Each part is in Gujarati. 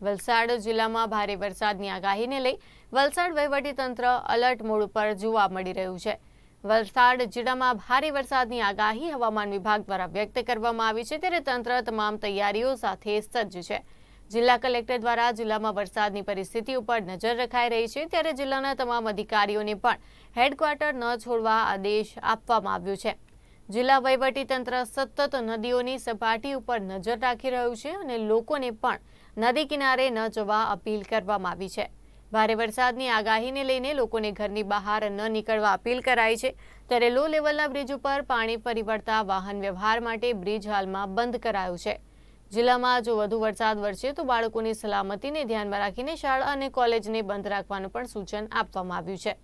વલસાડ જિલ્લામાં ભારે વરસાદની આગાહીને લઈ વલસાડ વહીવટીતંત્ર અલર્ટ મોડ ઉપર જોવા મળી રહ્યું છે. વલસાડ જિલ્લામાં ભારે વરસાદની આગાહી હવામાન વિભાગ દ્વારા વ્યક્ત કરવામાં આવી છે ત્યારે તંત્ર તમામ તૈયારીઓ સાથે સજ્જ છે. જિલ્લા કલેક્ટર દ્વારા જિલ્લામાં વરસાદની પરિસ્થિતિ ઉપર નજર રખાઈ રહી છે ત્યારે જિલ્લાના તમામ અધિકારીઓને પણ હેડક્વાર્ટર ન છોડવા આદેશ આપવામાં આવ્યો છે. જિલ્લા વહીવટીતંત્ર સતત નદીઓની સપાટી ઉપર નજર રાખી રહ્યું છે અને લોકોને પણ નદી કિનારે ન જવા અપીલ કરવામાં આવી છે. ભારે વરસાદની આગાહીને લઈને લોકોને ઘરની બહાર ન નીકળવા અપીલ કરાઈ છે. ત્યારે લો લેવલના બ્રિજ ઉપર પાણી ફરી વાહન વ્યવહાર માટે બ્રિજ હાલમાં બંધ કરાયું છે. જિલ્લામાં જો વધુ વરસાદ વરસે તો બાળકોની સલામતીને ધ્યાનમાં રાખીને શાળા અને કોલેજને બંધ રાખવાનું પણ સૂચન આપવામાં આવ્યું છે.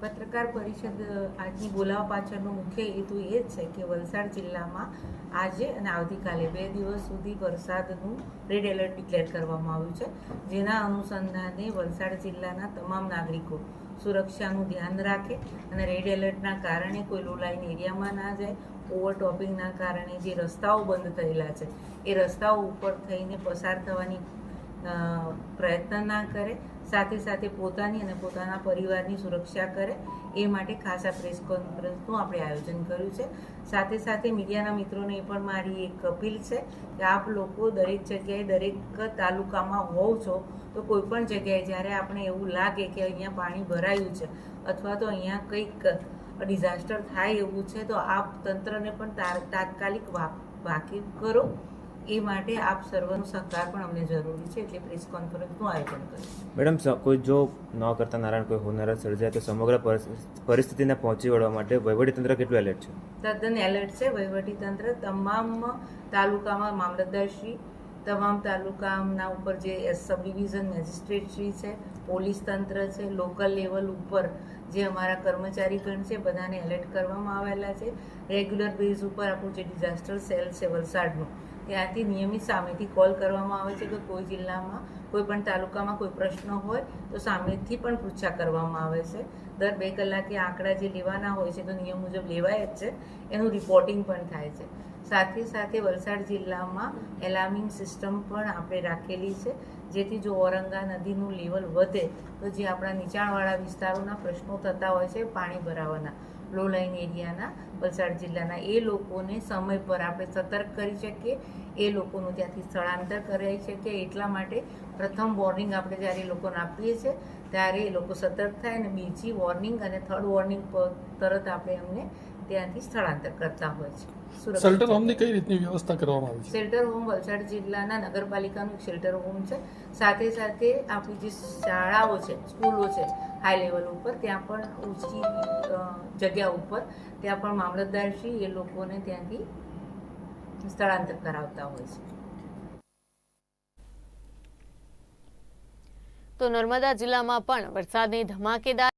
પત્રકાર પરિષદ આજની બોલાવવા પાછળનો મુખ્ય હેતુ એ જ છે કે વલસાડ જિલ્લામાં આજે અને આવતીકાલે બે દિવસ સુધી વરસાદનું રેડ એલર્ટ ડિક્લેર કરવામાં આવ્યું છે. જેના અનુસંધાને વલસાડ જિલ્લાના તમામ નાગરિકો સુરક્ષાનું ધ્યાન રાખે અને રેડ એલર્ટના કારણે કોઈ લો લાઈન એરિયામાં ના જાય. ઓવરટોપિંગના કારણે જે રસ્તાઓ બંધ થયેલા છે, એ રસ્તાઓ ઉપર થઈને પસાર થવાની પ્રયત્ન ના કરે. સાથે સાથે પોતાની અને પોતાના પરિવારની સુરક્ષા કરે એ માટે ખાસ આ પ્રેસ કોન્ફરન્સનું આપણે આયોજન કર્યું છે. સાથે સાથે મીડિયાના મિત્રોને પણ મારી એક અપીલ છે કે આપ લોકો દરેક જગ્યાએ દરેક તાલુકામાં હોવ છો તો કોઈ પણ જગ્યાએ જ્યારે આપણે એવું લાગે કે અહીંયા પાણી ભરાયું છે અથવા તો અહીંયા કંઈક ડિઝાસ્ટર થાય એવું છે તો આપ તંત્રને પણ તાત્કાલિક વાકેફ કરો. એ માટે આપ સર્વનો સહકાર પણ અમને જરૂરી છે એટલે પ્રેસ કોન્ફરન્સનું આયોજન કર્યું મેડમ કોઈ જો ન કરતા નારાયણ કોઈ હોનારા સર્જાય તો સમગ્ર પરિસ્થિતિને પહોંચી વળવા માટે વહીવટીતંત્ર કેટલું એલર્ટ છે? તદ્દન એલર્ટ છે. વહીવટીતંત્ર તમામ તાલુકામાં મામલતદારશ્રી તમામ તાલુકાના ઉપર જે સબ ડિવિઝન મેજિસ્ટ્રેટશ્રી છે પોલીસ તંત્ર છે લોકલ લેવલ ઉપર જે અમારા કર્મચારીગણ છે બધાને એલર્ટ કરવામાં આવેલા છે. રેગ્યુલર બેઝ ઉપર આપણું જે ડિઝાસ્ટર સેલ છે વલસાડનું ત્યાંથી નિયમિત સામેથી કોલ કરવામાં આવે છે કે કોઈ જિલ્લામાં, કોઈ પણ તાલુકામાં કોઈ પ્રશ્ન હોય, તો સામેથી પણ પૂછા કરવામાં આવે છે. દર બે કલાકે આંકડા જે લેવાના હોય છે, તો નિયમ મુજબ લેવાય જ છે. એનું રિપોર્ટિંગ પણ થાય છે. સાથે સાથે વલસાડ જિલ્લામાં એલાર્મિંગ સિસ્ટમ પણ આપણે રાખેલી છે. જેથી જો ઓરંગા નદીનું લેવલ વધે, તો જે આપણા નીચાણવાળા વિસ્તારોના પ્રશ્નો થતા હોય છે, પાણી ભરાવાના. લો લાઇન એરિયાના, વલસાડ જિલ્લાના, એ લોકોને સમય પર આપણે સતર્ક કરી શકીએ. એ લોકોનું ત્યાંથી સ્થળાંતર કરાવી શકીએ. એટલા માટે પ્રથમ વોર્નિંગ આપણે જ્યારે એ લોકોને આપીએ છીએ, ત્યારે એ લોકો સતર્ક થાય અને બીજી વોર્નિંગ અને થર્ડ વોર્નિંગ તરત આપણે એમને ત્યાંથી સ્થળાંતર કરતા હોય છે. શેલ્ટર હોમની. કઈ રીતની વ્યવસ્થા કરવામાં આવી છે? શેલ્ટર હોમ વલસાડ જિલ્લાના નગરપાલિકાનું શેલ્ટર હોમ છે. સાથે સાથે આપણી જે શાળાઓ છે સ્કૂલો છે હાઈ લેવલ ઉપર ત્યાં પણ ઊંચી જગ્યા ઉપર ત્યાં પણ મામલતદારશ્રી એ લોકોને ત્યાંથી સ્થળાંતર કરાવતા હોય છે. તો નર્મદા જિલ્લામાં પણ વરસાદની ધમાકેદાર